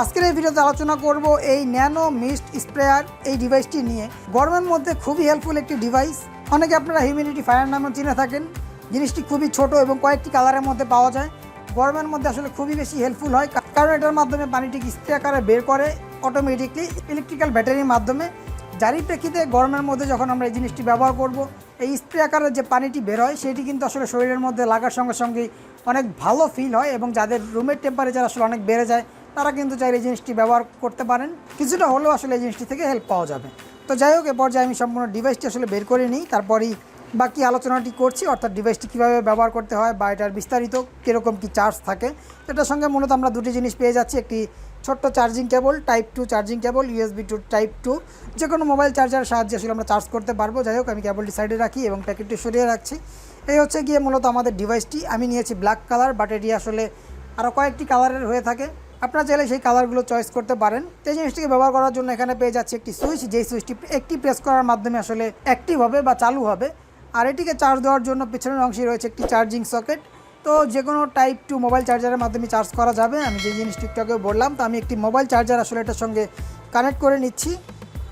আজকের এই ভিডিওতে আলোচনা করব এই ন্যানো মিস্ট স্প্রেয়ার এই ডিভাইসটি নিয়ে। গরমের মধ্যে খুবই হেল্পফুল একটি ডিভাইস অনেকে আপনারা হিউমিডিটি ফায়ার নামে চিনে থাকেন। জিনিসটি খুবই ছোট এবং কয়েকটি কালারের মধ্যে পাওয়া যায়। গরমের মধ্যে আসলে খুবই বেশি হেল্পফুল হয় কারণ এটার মাধ্যমে পানিটিকে স্প্রে আকারে বের করে অটোমেটিকলি ইলেকট্রিক্যাল ব্যাটারির মাধ্যমে। যারই প্রেক্ষিতে গরমের মধ্যে যখন আমরা এই জিনিসটি ব্যবহার করব, এই স্প্রে আকারের যে পানিটি বের হয়, সেটি কিন্তু আসলে শরীরের মধ্যে লাগার সঙ্গে সঙ্গেই অনেক ভালো ফিল হয় এবং যাদের রুমের টেম্পারেচার আসলে অনেক বেড়ে যায় তারা কিন্তু চাইলে এই জিনিসটি ব্যবহার করতে পারেন। কিছুটা হলেও আসলে এই জিনিসটি থেকে হেল্প পাওয়া যাবে। তো যাই হোক, এ পর্যায়ে আমি সম্পূর্ণ ডিভাইসটি আসলে বের করে নিই। তারপরেই বাকি আলোচনাটি করছি, অর্থাৎ ডিভাইসটি কীভাবে ব্যবহার করতে হয় বা এটার বিস্তারিত কীরকম কী চার্জ থাকে। এটার সঙ্গে মূলত আমরা দুটি জিনিস পেয়ে যাচ্ছি। একটি ছোট্ট charging cable type two charging cable USB to type two যে কোনো মোবাইল চার্জার সাহায্যে আসলে আমরা চার্জ করতে পারব। যাই হোক, আমি কেবলটি সাইডে রাখি এবং প্যাকেটটি সরিয়ে রাখছি। এই হচ্ছে গিয়ে মূলত আমাদের ডিভাইসটি আমি নিয়েছি ব্ল্যাক কালার বাট এটি আসলে আরও কয়েকটি কালারের হয়ে থাকে। আপনারা চাইলে সেই কালারগুলো চয়েস করতে পারেন। এই জিনিসটিকে ব্যবহার করার জন্য এখানে পেয়ে যাচ্ছে একটি সুইচ যেই সুইচটি একটি প্রেস করার মাধ্যমে আসলে অ্যাক্টিভ হবে বা চালু হবে। আর এটিকে চার্জ দেওয়ার জন্য পিছনের অংশে রয়েছে একটি চার্জিং সকেট তো যে কোনো টাইপ টু মোবাইল চার্জারের মাধ্যমে চার্জ করা যাবে। আমি যে জিনিসটি একটু বললাম, তো আমি একটি মোবাইল চার্জার আসলে এটার সঙ্গে কানেক্ট করে নিচ্ছি।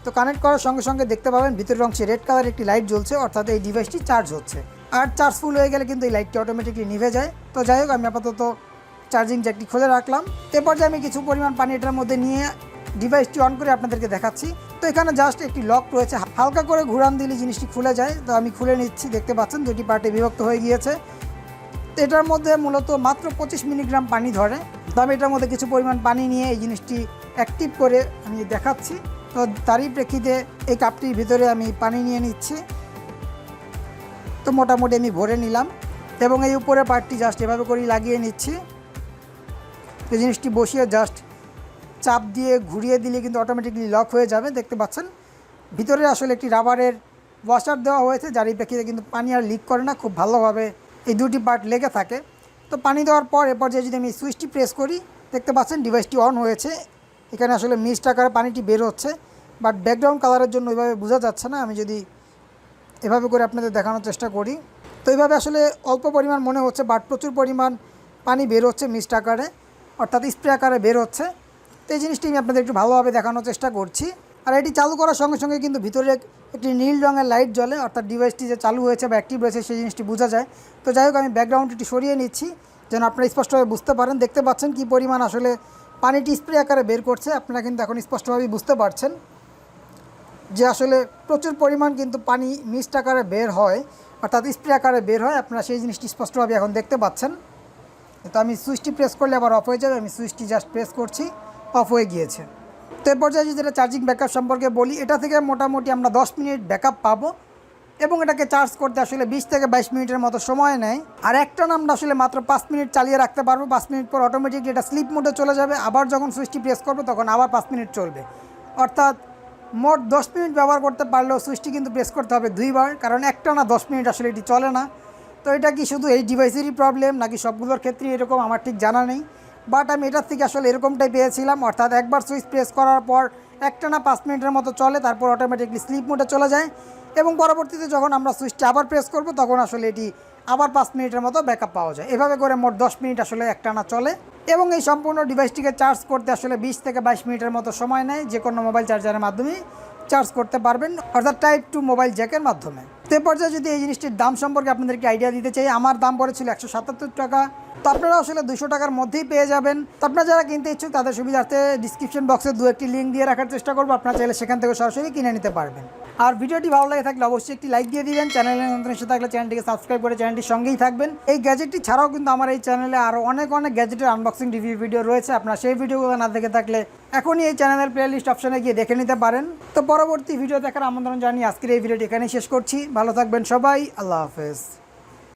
তো কানেক্ট করার সঙ্গে সঙ্গে দেখতে পাবেন ভিতরের অংশে রেড কালার একটি লাইট জ্বলছে, অর্থাৎ এই ডিভাইসটি চার্জ হচ্ছে। আর চার্জ ফুল হয়ে গেলে কিন্তু এই লাইটটি অটোমেটিকলি নিভে যায়। তো যাই হোক, আমি আপাতত চার্জিং জ্যাকটি খুলে রাখলাম। এরপর যে আমি কিছু পরিমাণ পানি এটার মধ্যে নিয়ে ডিভাইসটি অন করে আপনাদেরকে দেখাচ্ছি। তো এখানে জাস্ট একটি লক রয়েছে। হালকা করে ঘুরান দিলে জিনিসটি খুলে যায়। তো আমি খুলে নিচ্ছি, দেখতে পাচ্ছেন দুটি পার্টে বিভক্ত হয়ে গিয়েছে। এটার মধ্যে মূলত মাত্র পঁচিশ মিলিগ্রাম পানি ধরে। তো আমি এটার মধ্যে কিছু পরিমাণ পানি নিয়ে এই জিনিসটি অ্যাক্টিভ করে আমি দেখাচ্ছি। তো তারই প্রেক্ষিতে এই কাপটির ভিতরে আমি পানি নিয়ে নিচ্ছি। তো মোটামুটি আমি ভরে নিলাম এবং এই উপরে পার্টটি জাস্ট এভাবে করেই লাগিয়ে নিচ্ছি। এই জিনিসটি বসিয়ে জাস্ট চাপ দিয়ে ঘুরিয়ে দিলে কিন্তু অটোমেটিকলি লক হয়ে যাবে, দেখতে পাচ্ছেন? ভিতরে আসলে একটি রাবারের ওয়াশার দেওয়া হয়েছে, যার প্রেক্ষিতে কিন্তু পানি আর লিক করে না, খুব ভালোভাবে এই দুটি পার্ট লেগে থাকে। তো পানি দেওয়ার পর এরপর যে যদি আমি সুইচটি প্রেস করি, দেখতে পাচ্ছেন ডিভাইসটি অন হয়েছে। এখানে আসলে মিস্ট আকারে পানিটি বের হচ্ছে বাট ব্যাকগ্রাউন্ড কালারের জন্য ওইভাবে বোঝা যাচ্ছে না, আমি যদি এভাবে করে আপনাদের দেখানোর চেষ্টা করি। তো এইভাবে আসলে অল্প পরিমাণ মনে হচ্ছে বাট প্রচুর পরিমাণ পানি বের হচ্ছে মিস্ট আকারে। অর্থাৎ স্প্রে আকারে বের হচ্ছে। তো এই জিনিসটি আমি আপনাদের একটু ভালোভাবে দেখানোর চেষ্টা করছি। আর এটি চালু করার সঙ্গে সঙ্গে কিন্তু ভিতরে একটি নীল রঙের লাইট জ্বলে, অর্থাৎ ডিভাইসটি যে চালু হয়েছে বা অ্যাক্টিভ রয়েছে সেই জিনিসটি বোঝা যায়। তো যাই হোক, আমি ব্যাকগ্রাউন্ডটি সরিয়ে নিচ্ছি, যেন আপনারা স্পষ্টভাবে বুঝতে পারেন। দেখতে পাচ্ছেন কি পরিমাণ আসলে পানিটি স্প্রে আকারে বের করছে। আপনারা কিন্তু এখন স্পষ্টভাবেই বুঝতে পারছেন যে আসলে প্রচুর পরিমাণ কিন্তু পানি মিস্ট আকারে বের হয়, অর্থাৎ স্প্রে আকারে বের হয়। আপনারা সেই জিনিসটি স্পষ্টভাবে এখন দেখতে পাচ্ছেন। তো আমি সুইচটি প্রেস করলে আবার অফ হয়ে যাবে, আমি সুইচটি জাস্ট প্রেস করছি অফ হয়ে গিয়েছে। তো এ পর্যায়ে যদি এটা চার্জিং ব্যাকআপ সম্পর্কে বলি, এটা থেকে মোটামুটি আমরা দশ মিনিট ব্যাকআপ পাবো এবং এটাকে চার্জ করতে আসলে বিশ থেকে বাইশ মিনিটের মতো সময় নেয়। আর একটা আমরা আসলে মাত্র পাঁচ মিনিট চালিয়ে রাখতে পারব, পাঁচ মিনিট পর অটোমেটিকলি এটা স্লিপ মোডে চলে যাবে, আবার যখন সুইচটি প্রেস করব তখন আবার পাঁচ মিনিট চলবে। অর্থাৎ মোট দশ মিনিট ব্যবহার করতে পারলেও সুইচটি কিন্তু প্রেস করতে হবে দুইবার, কারণ একটা না দশ মিনিট আসলে এটি চলে না। তো এটা কি শুধু এই ডিভাইসেরই প্রবলেম নাকি সবগুলোর ক্ষেত্রেই এরকম? আমার ঠিক জানা নেই। বাট আমি এটার থেকে আসলে এরকমটাই পেয়েছিলাম। অর্থাৎ একবার সুইচ প্রেস করার পর একটা না পাঁচ মিনিটের মতো চলে, তারপর অটোমেটিকলি স্লিপ মোডে চলে যায়। এবং পরবর্তীতে যখন আমরা সুইচটা আবার প্রেস করব, তখন আসলে এটি আবার পাঁচ মিনিটের মতো ব্যাকআপ পাওয়া যায়। এভাবে করে মোট দশ মিনিট আসলে একটানা চলে। এবং এই সম্পূর্ণ ডিভাইসটিকে চার্জ করতে আসলে বিশ থেকে বাইশ মিনিটের মতো সময় নেয়। যে কোনো মোবাইল চার্জারের মাধ্যমে চার্জ করতে পারবেন, অর্থাৎ টাইপ টু মোবাইল জ্যাকের মাধ্যমে। তো পর্যায়ে যদি এই জিনিসটির দাম সম্পর্কে আপনাদেরকে আইডিয়া দিতে চাই, আমার দাম পড়েছিল একশো সাতাত্তর টাকা। তো আপনারা আসলে দুশো টাকার মধ্যেই পেয়ে যাবেন। তো আপনারা যারা কিনতে ইচ্ছুক, তাদের সুবিধার্থে ডিসক্রিপশন বক্সে দু একটি লিঙ্ক দিয়ে রাখার চেষ্টা করব। আপনারা চাইলে সেখান থেকে সরাসরি কিনে নিতে পারবেন। আর ভিডিওটি ভালো লাগে থাকলে অবশ্যই একটি লাইক দিয়ে দিবেন। চ্যানেলে নতুন এসে থাকলে চ্যানেলটিকে সাবস্ক্রাইব করে চ্যানেলটির সঙ্গেই থাকবেন। এই গ্যাজেটটি ছাড়াও কিন্তু আমার এই চ্যানেলে আরও অনেক অনেক গ্যাজেটের আনবক্সিং রিভিউ ভিডিও রয়েছে। আপনার সেই ভিডিওগুলো না দেখে থাকলে এখনই এই চ্যানেলের প্লে লিস্ট অপশনে গিয়ে দেখে নিতে পারেন। তো পরবর্তী ভিডিও দেখার আমন্ত্রণ জানিয়ে আজকের এই ভিডিওটি এখানেই শেষ করছি। ভালো থাকবেন সবাই। আল্লাহ হাফেজ।